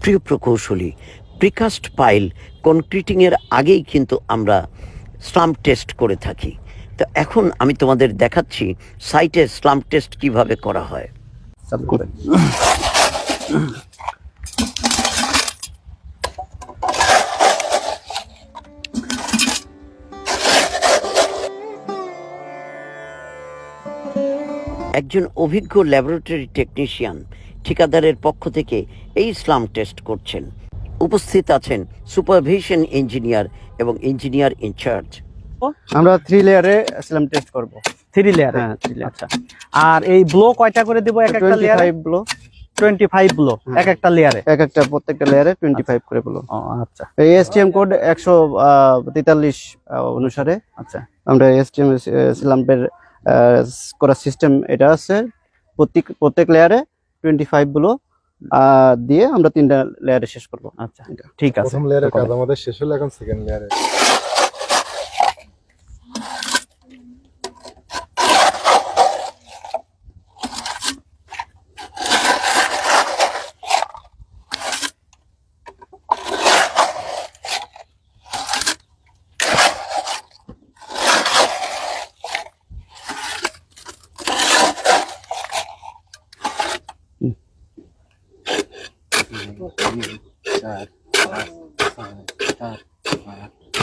প্রিয় প্রকৌশলী precast pile কনক্রিটিংয়ের আগেই কিন্তু আমরা স্লাম টেস্ট করে থাকি। তো এখন আমি তোমাদের দেখাচ্ছি সাইটে স্লাম টেস্ট কীভাবে করা হয়। একজন অভিজ্ঞ ল্যাবরেটরি টেকনিশিয়ান ঠিকাদারের পক্ষ থেকে এই স্লাম টেস্ট করছেন। উপস্থিত আছেন সুপারভিশন ইঞ্জিনিয়ার এবং ইঞ্জিনিয়ার ইনচার্জ আমরা থ্রি লেয়ারে স্ল্যাম টেস্ট করব। থ্রি লেয়ার হ্যাঁ থ্রি লেয়ার আচ্ছা। আর এই ব্লো কয়টা করে দিব? এক একটা লেয়ারে five blow twenty five blow এক একটা লেয়ারে এক একটা প্রত্যেকটা লেয়ারে টোয়েন্টি ফাইভ করে ব্লো ও আচ্ছা। এই এসটিএম কোড একশো তেতাল্লিশ অনুসারে আচ্ছা। আমরা এসটিএম স্ল্যাম্পের করার সিস্টেম এটা আছে। প্রত্যেক প্রত্যেক লেয়ারে টোয়েন্টি ফাইভগুলো দিয়ে আমরা তিনটা লেয়ারে শেষ করব। আচ্ছা। ঠিক আছে। প্রথম কাজ আমাদের শেষ হলো এখন সেকেন্ড লেয়ারে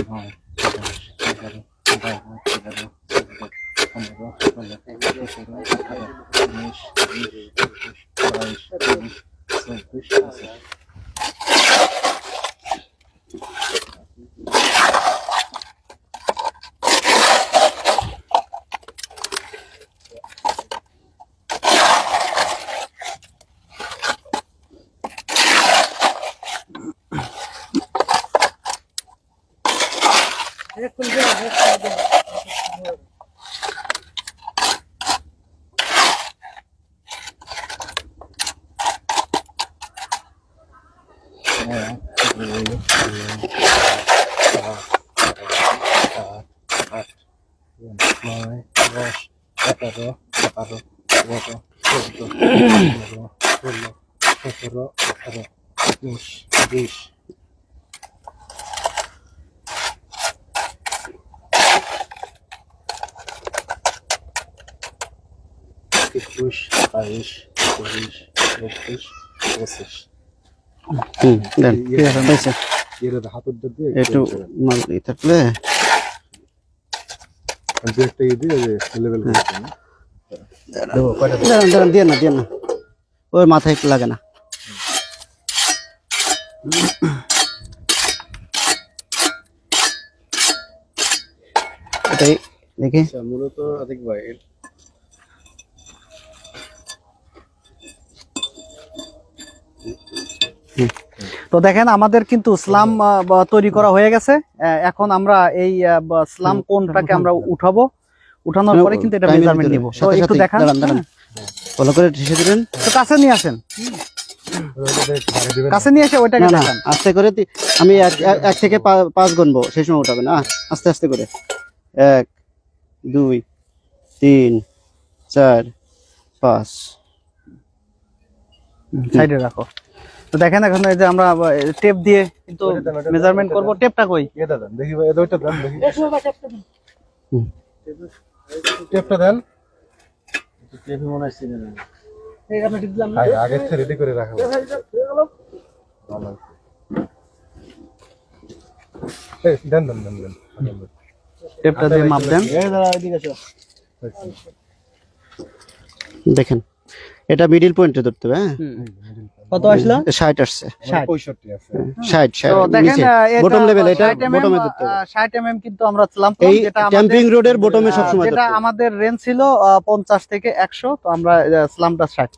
নয় দশ É com Deus, é com Yes, yes. একুশ বাইশ তেইশ চব্বিশ পঁচিশ হুম দেন। হয়েছে। এর হাত উদ্যোগ দিয়ে একটু মাল ই থাকলে দু একটা ই দিয়ে লেভেল করতে না দেবো কয়টা দেবো? দাঁড়ান দাঁড়ান দিয়ে না দিয়ে না। ওই মাথায় একটু লাগে না। এটাই দেখি। আচ্ছা মূলত আতিক ভাই তো দেখেন আমাদের কিন্তু স্লাম তৈরি করা হয়ে গেছে। এখন আমরা এই স্লাম কোনটাকে আমরা উঠাবো উঠানোর পরে কিন্তু এটা মেজারমেন্ট নিব। তো একটু দেখান। ভালো করে ঠেসে দিবেন। তো কাছে নিয়ে আসেন। কাছে নিয়ে এসে ওইটাকে দেখান। আস্তে করে আমি এক থেকে পাঁচ গুনবো। সেই সময় উঠাবেন না। আস্তে আস্তে করে। এক দুই তিন চার পাঁচ। সাইডে রাখো। তো দেখেন এখন এই যে আমরা টেপ দিয়ে কিন্তু মেজারমেন্ট করব টেপটা কই? এটা দেন দেখি ভাই ওইটা দেন দেখি। হুম। টেপটা দেন। আগে আগের থেকে রেডি করে রাখা ভালো। ভালো। এই, দেন দেন দেন দেন। টেপটা দিয়ে মাপ দেন। দেখেন এটা মিডিল পয়েন্টে ধরতে হবে হ্যাঁ? কত আসলো? ষাট আসছে। ষাট। পঁয়ষট্টি আছে 60 60 তো দেখেন বটম লেভেল এটা বটমে ধরতে হবে ষাট এমএম কিন্তু আমরা ছিলাম যেটা আমাদের ক্যাম্পিং রোডের বটমে আহ, সবসময় যেটা আমাদের রেঞ্জ ছিল পঞ্চাশ থেকে একশো তো আমরা স্লামটা ষাট।